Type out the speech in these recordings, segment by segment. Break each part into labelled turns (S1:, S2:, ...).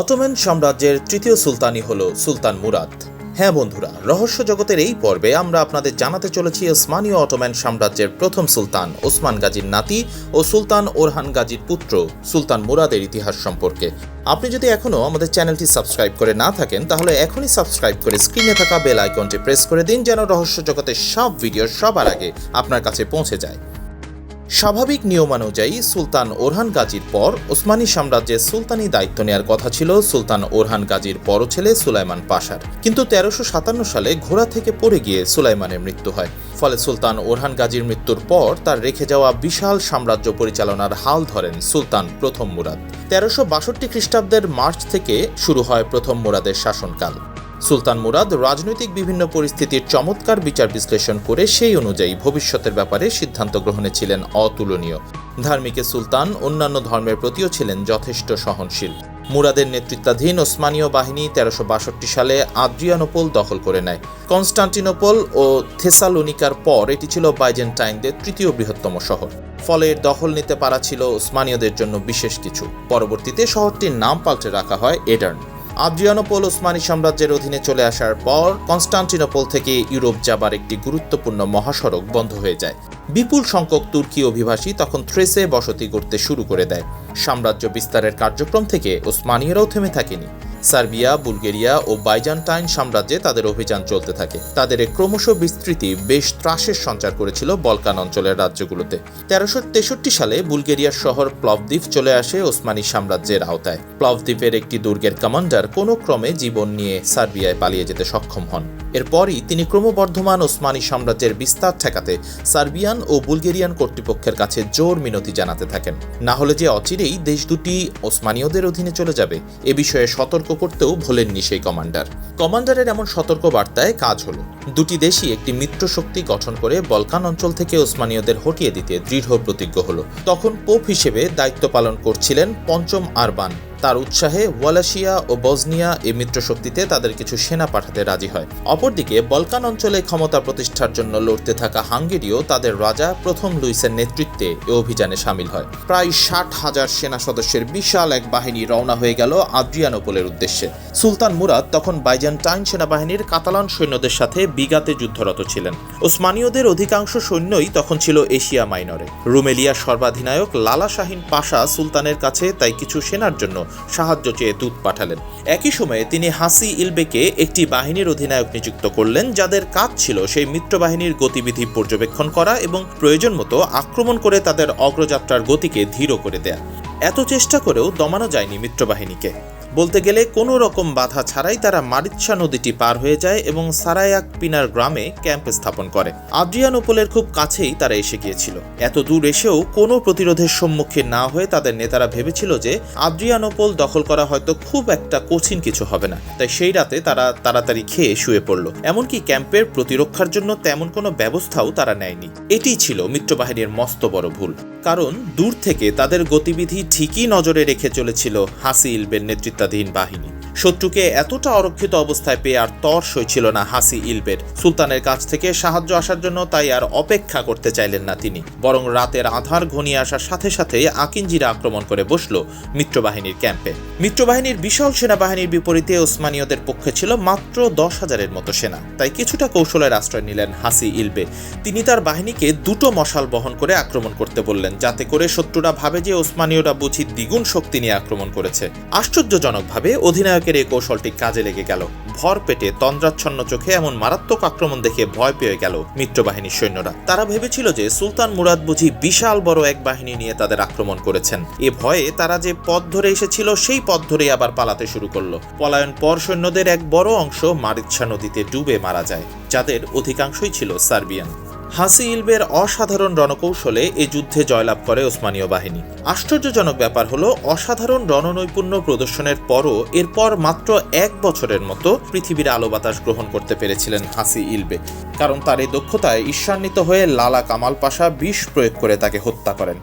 S1: Ottoman সাম্রাজ্যের তৃতীয় সুলতানই হল সুলতান মুরাদ। হ্যাঁ বন্ধুরা, রহস্য জগতের এই পর্বে আমরা আপনাদের জানাতে চলেছি ওসমানীয় অটোম্যান সাম্রাজ্যের প্রথম সুলতান ওসমান গাজীর নাতি ও সুলতান ওরহান গাজীর পুত্র সুলতান মুরাদের ইতিহাস সম্পর্কে। আপনি যদি এখনও আমাদের চ্যানেলটি সাবস্ক্রাইব করে না থাকেন, তাহলে এখনই সাবস্ক্রাইব করে স্ক্রিনে থাকা বেল আইকনটি প্রেস করে দিন যেন রহস্য জগতের সব ভিডিও সবার আগে আপনার কাছে পৌঁছে যায়। স্বাভাবিক নিয়মানুযায়ী সুলতান ওরহান গাজীর পর ওসমানী সাম্রাজ্যের সুলতানি দায়িত্ব নেওয়ার কথা ছিল সুলতান ওরহান গাজীর বড় ছেলে সুলাইমান পাশার। কিন্তু তেরোশো সাতান্ন সালে ঘোড়া থেকে পড়ে গিয়ে সুলাইমানের মৃত্যু হয়। ফলে সুলতান ওরহান গাজীর মৃত্যুর পর তার রেখে যাওয়া বিশাল সাম্রাজ্য পরিচালনার হাল ধরেন সুলতান প্রথম মুরাদ। তেরোশো বাষট্টি খ্রিস্টাব্দের মার্চ থেকে শুরু হয় প্রথম মুরাদের শাসনকাল। সুলতান মুরাদ রাজনৈতিক বিভিন্ন পরিস্থিতির চমৎকার বিচার বিশ্লেষণ করে সেই অনুযায়ী ভবিষ্যতের ব্যাপারে সিদ্ধান্ত গ্রহণে ছিলেন অতুলনীয়। ধার্মিকে সুলতান অন্যান্য ধর্মের প্রতিও ছিলেন যথেষ্ট সহনশীল। মুরাদের নেতৃত্বাধীন ওসমানীয় বাহিনী তেরোশো বাষট্টি সালে আদ্রিয়ানোপোল দখল করে নেয়। কনস্টান্টিনোপল ও থেসালোনিকার পর এটি ছিল বাইজেন্টাইনদের তৃতীয় বৃহত্তম শহর। ফলে এর দখল নিতে পারা ছিল ওসমানীয়দের জন্য বিশেষ কিছু। পরবর্তীতে শহরটির নাম পাল্টে রাখা হয় এডার্ন। আদ্রিয়ানোপোল ওসমানি সাম্রাজ্যের অধীনে চলে আসার পর কনস্টান্টিনোপল থেকে ইউরোপ যাবার একটি গুরুত্বপূর্ণ মহাসড়ক বন্ধ হয়ে যায়। বিপুল সংখ্যক তুর্কি অভিবাসী তখন থ্রেসে বসতি করতে শুরু করে দেয়। সাম্রাজ্য বিস্তারের কার্যক্রম থেকে ওসমানীয়রাও থেমে থাকেনি। সার্বিয়া, বুলগেরিয়া ও বাইজান্টাইন সাম্রাজ্যে তাদের অভিযান চলতে থাকে। তাদের ক্রমশ বিস্তৃতি বেশ ত্রাসের সঞ্চার করেছিল বলকান অঞ্চলের রাজ্যগুলোতে। তেরোশো তেষট্টি সালে বুলগেরিয়ার শহর প্লবদ্বীপ চলে আসে ওসমানী সাম্রাজ্যের আওতায়। প্লবদ্বীপের একটি দুর্গের কমান্ডার কোনো ক্রমে জীবন নিয়ে সার্বিয়ায় পালিয়ে যেতে সক্ষম হন। এরপরই তিনি ক্রমবর্ধমান ওসমানী সাম্রাজ্যের বিস্তার ঠেকাতে সার্বিয়ান ও বুলগেরিয়ান কর্তৃপক্ষের কাছে জোর মিনতি জানাতে থাকেন। না হলে যে অচিরেই দেশ দুটি ওসমানীয়দের অধীনে চলে যাবে, এ বিষয়ে সতর্ক করতেও ভোলেননি সেই কমান্ডার। কমান্ডারের এমন সতর্ক বার্তায় কাজ হলো, দুটি দেশই একটি মিত্র শক্তি গঠন করে বলকান অঞ্চল থেকে ওসমানীয়দের হটিয়ে দিতে দৃঢ় প্রতিজ্ঞ হল। তখন পোপ হিসেবে দায়িত্ব পালন করছিলেন পঞ্চম আরবান। তার উৎসাহে ওয়ালাশিয়া ও বজনিয়া এই মিত্রশক্তিতে তাদের কিছু সেনা পাঠাতে রাজি হয়। অপরদিকে, বলকান অঞ্চলে ক্ষমতা প্রতিষ্ঠার জন্য লড়তে থাকা হাঙ্গেরিও তাদের রাজা প্রথম লুইসের নেতৃত্বে এ অভিযানে সামিল হয়। প্রায় ষাট হাজার সেনা সদস্যের বিশাল এক বাহিনী রওনা হয়ে গেল আদ্রিয়ানোপোলের উদ্দেশ্যে। সুলতান মুরাদ তখন বাইজান্টাইন সেনাবাহিনীর কাতালান সৈন্যদের সাথে বিগাতে যুদ্ধরত ছিলেন। ওসমানীয়দের অধিকাংশ সৈন্যই তখন ছিল এশিয়া মাইনরে। রুমেলিয়া সর্বাধিনায়ক লালা শাহিন পাশা সুলতানের কাছে তাই কিছু সেনার জন্য সাহায্য চেয়ে দূত পাঠালেন। একই সময়ে তিনি হাসি ইলবেকে একটি বাহিনীর অধিনায়ক নিযুক্ত করলেন, যাদের কাজ ছিল সেই মিত্রবাহিনীর গতিবিধি পর্যবেক্ষণ করা এবং প্রয়োজন মতো আক্রমণ করে তাদের অগ্রযাত্রার গতিকে ধীর করে দেয়া। এত চেষ্টা করেও দমানো যায়নি মিত্রবাহিনীকে। বলতে গেলে কোনো রকম বাধা ছাড়াই তারা মারিচ্ছা নদীটি পার হয়ে যায় এবং সারায়াক পিনার গ্রামে ক্যাম্প স্থাপন করে। আদ্রিয়ানোপোলের খুব কাছেই তারা এসে গিয়েছিল। এত দূর এসেও কোনো প্রতিরোধের সম্মুখীন না হয়ে তাদের নেতারা ভেবেছিল যে আদ্রিয়ানোপোল দখল করা হয়তো খুব একটা কঠিন কিছু হবে না। তাই সেই রাতে তারা তাড়াতাড়ি খেয়ে শুয়ে পড়ল। এমনকি ক্যাম্পের প্রতিরক্ষার জন্য তেমন কোনো ব্যবস্থাও তারা নেয়নি। এটিই ছিল মিত্রবাহিনীর মস্ত বড় ভুল। কারণ দূর থেকে তাদের গতিবিধি ঠিকই নজরে রেখে চলেছিল হাসি ইলবের নেতৃত্বাধীন বাহিনী। শত্রুকে এতটা অরক্ষিত অবস্থায় পেয়ে আর তর সইছিল না হাসি ইলবের সুলতানের কাছ থেকে সাহায্য আসার জন্য তাই আর অপেক্ষা করতে চাইলেন না তিনি। বরং রাতের আধার ঘনিয়ে আসার সাথে সাথে আকিঞ্জিরা আক্রমণ করে বসল মিত্রবাহিনীর ক্যাম্পে। মিত্রবাহিনীর বিশাল সেনাবাহিনীর বিপরীতে ওসমানীয়দের পক্ষে ছিল মাত্র দশ হাজারের মতো সেনা। তাই কিছুটা কৌশলের আশ্রয় নিলেন হাসি ইলবে তিনি তার বাহিনীকে দুটো মশাল বহন করে আক্রমণ করতে বললেন, যাতে করে শত্রুরা ভাবে যে ওসমানীয়রা বুঝি দ্বিগুণ শক্তি নিয়ে আক্রমণ করেছে। আশ্চর্যজনকভাবে অধিনায়কের এই কৌশলটি কাজে লেগে গেল। ভর পেটে তন্দ্রাচ্ছন্ন চোখে এমন মারাত্মক আক্রমণ দেখে ভয় পেয়ে গেল মিত্রবাহিনীর সৈন্যরা। তারা ভেবেছিল যে সুলতান মুরাদ বুঝি বিশাল বড় এক বাহিনী নিয়ে তাদের আক্রমণ করেছেন। এ ভয়ে তারা যে পথ ধরে এসেছিল, সেই পথ ধরেই আবার পালাতে শুরু করল। পলায়ন পর সৈন্যদের এক বড় অংশ মারিচ্ছা নদীতে ডুবে মারা যায়, যাদের অধিকাংশই ছিল সার্বিয়ান। হাসি ইলবের অসাধারণ রণকৌশলে এ যুদ্ধে জয়লাভ করে ওসমানীয় বাহিনী। আশ্চর্যজনক ব্যাপার হলো, অসাধারণ রণনৈপুণ্য প্রদর্শনের পরও এরপর মাত্র এক বছরের মতো পৃথিবীর আলো বাতাস গ্রহণ করতে পেরেছিলেন হাসি ইলবে কারণ তার এই দক্ষতায় ঈর্ষান্বিত হয়ে লালা কামাল পাশা বিষ প্রয়োগ করে তাকে হত্যা করেন।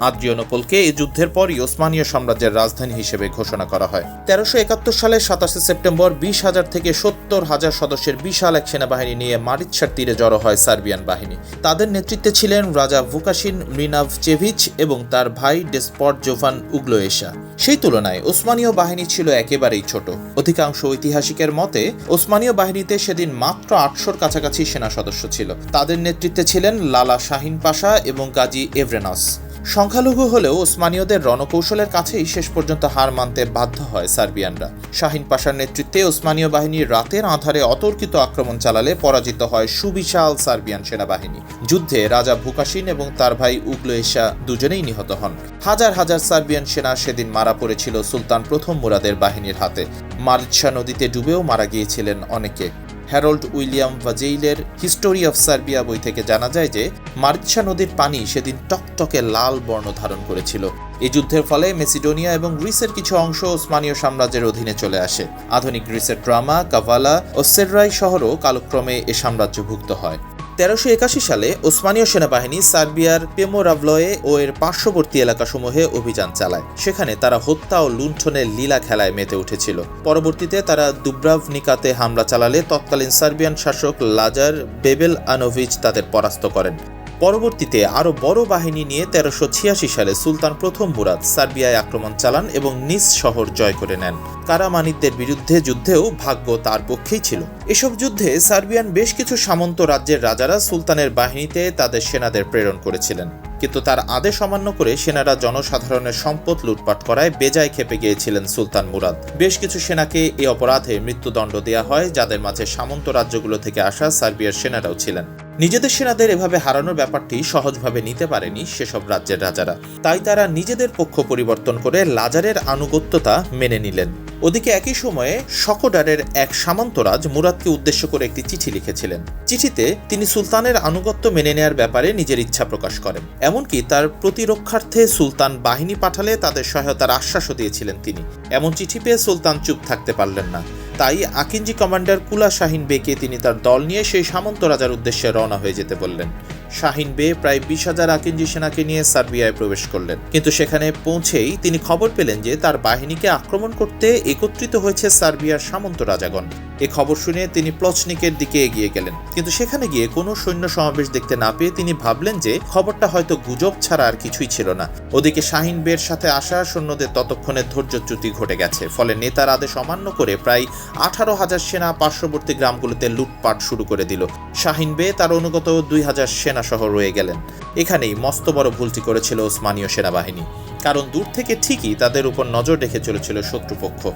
S1: আদ্রিয়নোপলকে এই যুদ্ধের পরই ওসমানীয় সাম্রাজ্যের রাজধানী হিসেবে ঘোষণা করা হয়। তেরোশো একাত্তর সালের সাতাশে সেপ্টেম্বর বিশ হাজার থেকে সত্তর হাজার সদস্যের বিশাল এক সেনাবাহিনী নিয়ে মারিৎসার তীরে জড়ো হয় সার্বিয়ান বাহিনী। তাদের নেতৃত্বে ছিলেন রাজা ভুকাসিন মৃনাভচেভিচ এবং তার ভাই ডেসপট জোভান উগলোয়েশা। সেই তুলনায় ওসমানীয় বাহিনী ছিল একেবারেই ছোট। অধিকাংশ ঐতিহাসিকের মতে, ওসমানীয় বাহিনীতে সেদিন মাত্র আটশোর কাছাকাছি সেনা সদস্য ছিল। তাদের নেতৃত্বে ছিলেন লালা শাহিন পাশা এবং গাজী এভরেনাস। সংখ্যালঘু হলেও ওসমানীয়দের রণকৌশলের কাছেই শেষ পর্যন্ত হার মানতে বাধ্য হয় সার্বিয়ানরা। শাহিন পাশার নেতৃত্বে ওসমানীয় বাহিনী রাতের আধারে অতর্কিত আক্রমণ চালালে পরাজিত হয় সুবিশাল সার্বিয়ান সেনাবাহিনী। যুদ্ধে রাজা ভুকাসিন এবং তার ভাই উগলোয়েশা দুজনেই নিহত হন। হাজার হাজার সার্বিয়ান সেনা সেদিন মারা পড়েছিল সুলতান প্রথম মুরাদের বাহিনীর হাতে। মারিৎসা নদীতে ডুবেও মারা গিয়েছিলেন অনেকে। হ্যারল্ড উইলিয়াম ভাজেইলের হিস্টোরি অফ সার্বিয়া বই থেকে জানা যায় যে, মার্চা নদীর পানি সেদিন টকটকে লাল বর্ণ ধারণ করেছিল। এই যুদ্ধের ফলে মেসিডোনিয়া এবং গ্রিসের কিছু অংশ ওসমানীয় সাম্রাজ্যের অধীনে চলে আসে। আধুনিক গ্রিসের ড্রামা, কাভালা ও সেররাই শহরও কালক্রমে এ সাম্রাজ্যভুক্ত হয়। তেরোশো একাশি সালে ওসমানীয় সেনাবাহিনী সার্বিয়ার পেমোরাভলয়ে ও এর পার্শ্ববর্তী এলাকাসমূহে অভিযান চালায়। সেখানে তারা হত্যা ও লুণ্ঠনের লীলা খেলায় মেতে উঠেছিল। পরবর্তীতে তারা দুব্রাভনিকাতে হামলা চালালে তৎকালীন সার্বিয়ান শাসক লাজার বেবেল আনোভিচ তাদের পরাস্ত করেন। পরবর্তীতে আরও বড় বাহিনী নিয়ে তেরোশো ছিয়াশি সালে সুলতান প্রথম মুরাদ সার্বিয়ায় আক্রমণ চালান এবং নিজ শহর জয় করে নেন। কারামানিকদের বিরুদ্ধে যুদ্ধেও ভাগ্য তার পক্ষেই ছিল। এসব যুদ্ধে সার্বিয়ান বেশ কিছু সামন্ত রাজ্যের রাজারা সুলতানের বাহিনীতে তাদের সেনাদের প্রেরণ করেছিলেন। কিন্তু তার আদেশ অমান্য করে সেনারা জনসাধারণের সম্পদ লুটপাট করায় বেজায় খেপে গিয়েছিলেন সুলতান মুরাদ। বেশ কিছু সেনাকে এ অপরাধে মৃত্যুদণ্ড দেওয়া হয়, যাদের মাঝে সামন্ত রাজ্যগুলো থেকে আসা সার্বিয়ার সেনারাও ছিলেন। নিজেদের সেনাদের এভাবে হারানোর ব্যাপারটি সহজভাবে নিতে পারেনি সেসব রাজ্যের রাজারা। তাই তারা নিজেদের পক্ষ পরিবর্তন করে লাজারের আনুগত্যতা মেনে নিলেন। ওদিকে একই সময়ে শকোডারের এক সামন্তরাজ মুরাদকে উদ্দেশ্য করে একটি চিঠি লিখেছিলেন। চিঠিতে তিনি সুলতানের আনুগত্য মেনে নেয়ার ব্যাপারে নিজের ইচ্ছা প্রকাশ করেন। এমনকি তার প্রতিরক্ষার্থে সুলতান বাহিনী পাঠালে তাদের সহায়তার আশ্বাসও দিয়েছিলেন তিনি। এমন চিঠি পেয়ে সুলতান চুপ থাকতে পারলেন না। তাই আকিঞ্জি কমান্ডার কুলা শাহিন বেকে তিনি তার দল নিয়ে সেই সামন্ত রাজার উদ্দেশ্যে রওনা হয়ে যেতে বললেন। শাহিন বে প্রায় বিশ হাজার আকিঞ্জি সেনাকে নিয়ে সার্বিয়ায় প্রবেশ করলেন। কিন্তু সেখানে পৌঁছেই তিনি খবর পেলেন যে তার বাহিনীকে আক্রমণ করতে একত্রিত হয়েছে সার্বিয়ার সামন্ত রাজাগণ। এ খবর শুনে তিনি প্লচনিকের দিকে এগিয়ে গেলেন। কিন্তু সেখানে গিয়ে কোনো সৈন্য সমাবেশ দেখতে না পেয়ে তিনি ভাবলেন যে খবরটা হয়তো গুজব ছাড়া আর কিছুই ছিল না। ওদিকে শাহিন বের সাথে আসা সৈন্যদের ততক্ষণে ধৈর্যচ্যুতি ঘটে গেছে। ফলে নেতার আদেশ অমান্য করে প্রায় আঠারো হাজার সেনা পার্শ্ববর্তী গ্রামগুলোতে লুটপাট শুরু করে দিল। শাহিন বে তার অনুগত দুই হাজার সেনা সহ রয়ে গেলেন। এখানেই মস্ত বড় ভুলটি করেছিল ওসমানীয় সেনাবাহিনী। কারণ দূর থেকে ঠিকই তাদের উপর নজর রেখে চলেছিল শত্রুপক্ষ।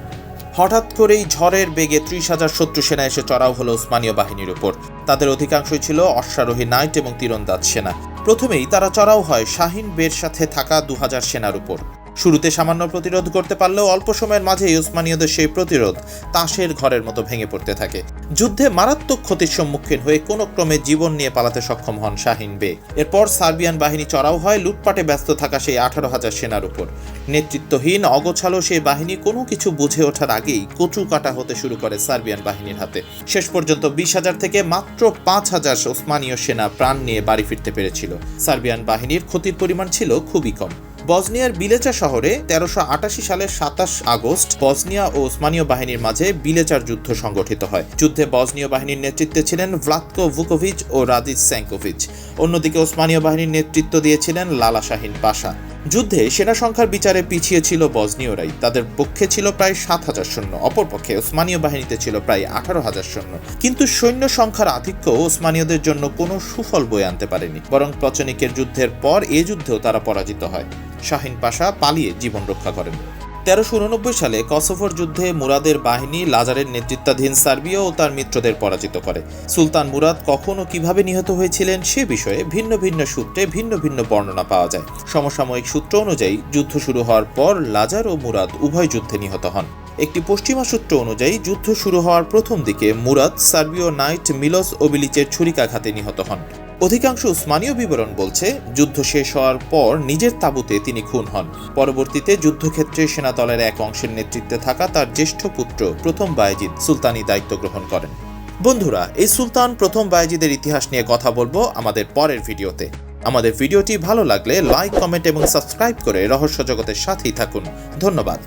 S1: হঠাৎ করেই ঝড়ের বেগে ত্রিশ হাজার শত্রু সেনা এসে চড়াও হলো ওসমানীয় বাহিনীর উপর। তাদের অধিকাংশই ছিল অশ্বারোহী নাইট এবং তীরন্দাজ সেনা। প্রথমেই তারা চড়াও হয় শাহিন বের সাথে থাকা দু হাজার সেনার উপর। শুরুতে সামান্য প্রতিরোধ করতে পারলেও অল্প সময়ের মাঝেই ওসমানীয়দের সেই প্রতিরোধ তাসের ঘরের মতো ভেঙে পড়তে থাকে। যুদ্ধে মারাত্মক ক্ষতির সম্মুখীন হয়ে কোনো ক্রমে জীবন নিয়ে পালাতে সক্ষম হন শাহিন বে এরপর সার্বিয়ান বাহিনী চড়াও হয়, লুটপাটে ব্যস্ত থাকা সেই আঠারো হাজার সেনার উপর। নেতৃত্বহীন, অগোছালো সেই বাহিনী কোনো কিছু বুঝে ওঠার আগেই কচু কাটা হতে শুরু করে সার্বিয়ান বাহিনীর হাতে। শেষ পর্যন্ত বিশ হাজার থেকে মাত্র পাঁচ হাজার ওসমানীয় সেনা প্রাণ নিয়ে বাড়ি ফিরতে পেরেছিল। সার্বিয়ান বাহিনীর ক্ষতির পরিমাণ ছিল খুবই কম। বসনিয়ার বিলেচা শহরে তেরোশো আটাশি সালের সাতাশ আগস্ট বসনিয়া ও ওসমানীয় বাহিনীর মাঝে বিলেচার যুদ্ধ সংগঠিত হয়। যুদ্ধে বসনীয় বাহিনীর নেতৃত্বে ছিলেন ভ্লাতকো ভুকোভিচ ও রাদিজ স্যাঙ্কোভিচ। অন্যদিকে ওসমানীয় বাহিনীর নেতৃত্ব দিয়েছিলেন লালা শাহিন পাশা। যুদ্ধে সেনা সংখ্যার বিচারে পিছিয়ে ছিল বজনীয়রাই তাদের পক্ষে ছিল প্রায় সাত হাজার সৈন্য অপরপক্ষে ওসমানীয় বাহিনীতে ছিল প্রায় আঠারো হাজার সৈন্য। কিন্তু সৈন্য সংখ্যার আধিক্য ওসমানীয়দের জন্য কোনো সুফল বয়ে আনতে পারেনি, বরং প্রচনিকের যুদ্ধের পর এ যুদ্ধেও তারা পরাজিত হয়। শাহিন পাশা পালিয়ে জীবন রক্ষা করেন। তেরোশো উননব্বই সালে কসোভোর যুদ্ধে মুরাদের বাহিনী লাজারের নেতৃত্বাধীন সার্বিয়া ও তার মিত্রদের পরাজিত করে। সুলতান মুরাদ কখন ও কীভাবে নিহত হয়েছিলেন সে বিষয়ে ভিন্ন ভিন্ন সূত্রে ভিন্ন ভিন্ন বর্ণনা পাওয়া যায়। সমসাময়িক সূত্র অনুযায়ী যুদ্ধ শুরু হওয়ার পর লাজার ও মুরাদ উভয় যুদ্ধে নিহত হন। একটি পশ্চিমা সূত্র অনুযায়ী যুদ্ধ শুরু হওয়ার প্রথম দিকে মুরাদ সার্বীয় নাইট মিলস ওবিলিচের ছুরিকাঘাতে নিহত হন। অধিকাংশ উসমানীয় বিবরণ বলছে, যুদ্ধ শেষ হওয়ার পর নিজের তাঁবুতে তিনি খুন হন। পরবর্তীতে যুদ্ধক্ষেত্রে সেনাদলের এক অংশের নেতৃত্বে থাকা তার জ্যেষ্ঠ পুত্র প্রথম বায়েজিদ সুলতানি দায়িত্ব গ্রহণ করেন। বন্ধুরা, এই সুলতান প্রথম বায়েজিদের ইতিহাস নিয়ে কথা বলব আমাদের পরের ভিডিওতে। আমাদের ভিডিওটি ভালো লাগলে লাইক, কমেন্ট এবং সাবস্ক্রাইব করে রহস্য জগতের সাথেই থাকুন। ধন্যবাদ।